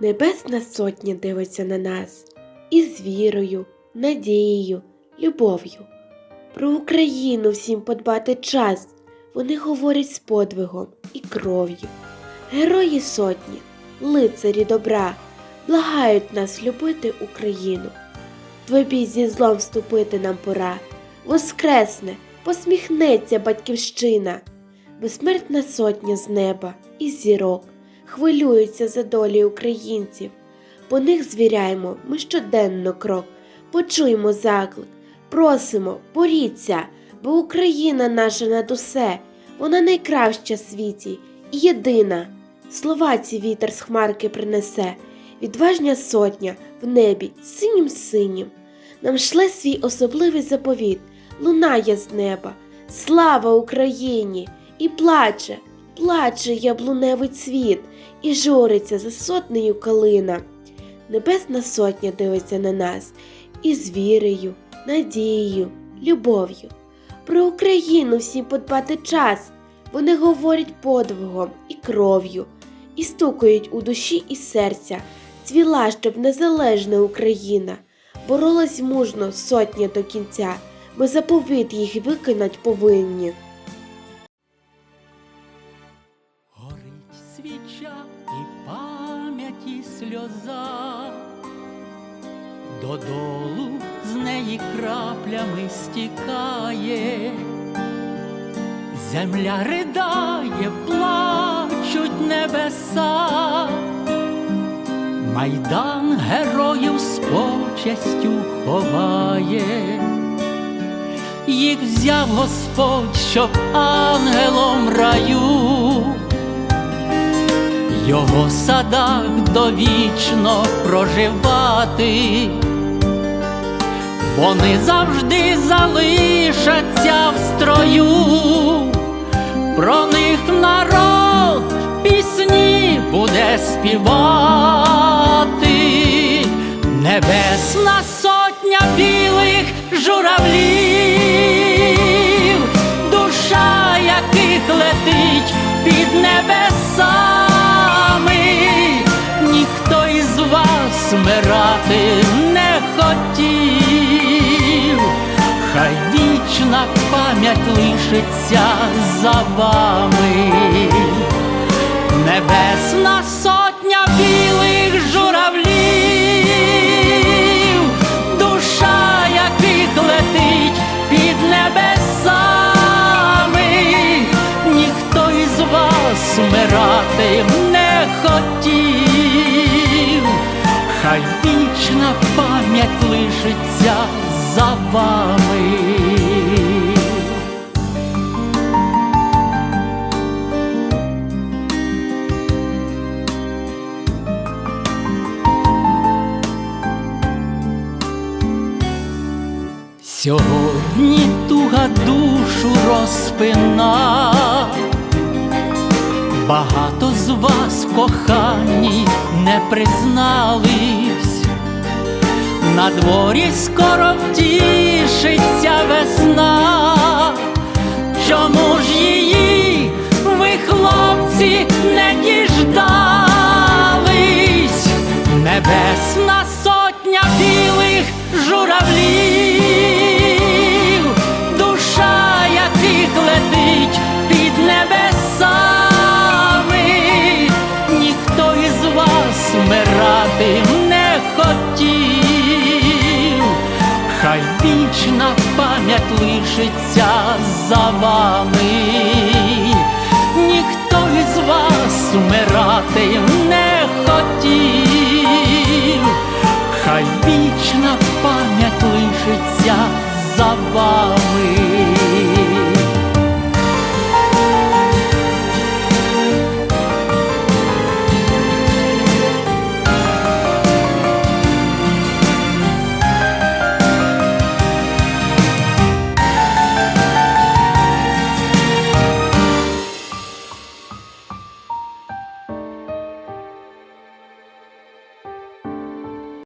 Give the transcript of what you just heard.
Небесна сотня дивиться на нас із вірою, надією, любов'ю. Про Україну всім подбати час. Вони говорять з подвигом і кров'ю. Герої сотні, лицарі добра, благають нас любити Україну. Двобій зі злом вступити нам пора. Воскресне, посміхнеться батьківщина, безсмертна сотня з неба і зірок хвилюються за долі українців. По них звіряємо ми щоденно крок, почуємо заклик, просимо, боріться, бо Україна наша над усе, вона найкраща в світі і єдина. Слова ці вітер з хмарки принесе, відважня сотня в небі синім синім. Нам шле свій особливий заповіт, лунає з неба. Слава Україні! І плаче, плаче яблуневий цвіт, і журиться за сотнею калина. Небесна сотня дивиться на нас із вірою, надією, любов'ю. Про Україну всім подбати час. Вони говорять подвигом і кров'ю, і стукають у душі і серця, цвіла, щоб незалежна Україна, боролась мужно сотня до кінця, ми заповіт їх виконать повинні. Сльоза, додолу з неї краплями стікає, земля ридає, плачуть небеса, майдан героїв з почестю ховає. Їх взяв Господь, щоб ангелом раю, його садах довічно проживати, вони завжди залишаться в строю, про них народ пісні буде співати, небесна сотня білих журавлів, душа яких летить під небесами, вмирати не хотів, хай вічна пам'ять лишиться за вами. Небесна сотня білих журавлів, душа яких летить під небесами, ніхто із вас вмирати не хотів, хай вічна пам'ять лишиться за вами. Сьогодні туга душу розпина, багато з вас в коханні не признались, на дворі скоро втішиться весна, чому Хай вічна пам'ять лишиться за вами, ніхто із вас умирати не хотів, хай вічна пам'ять лишиться за вами.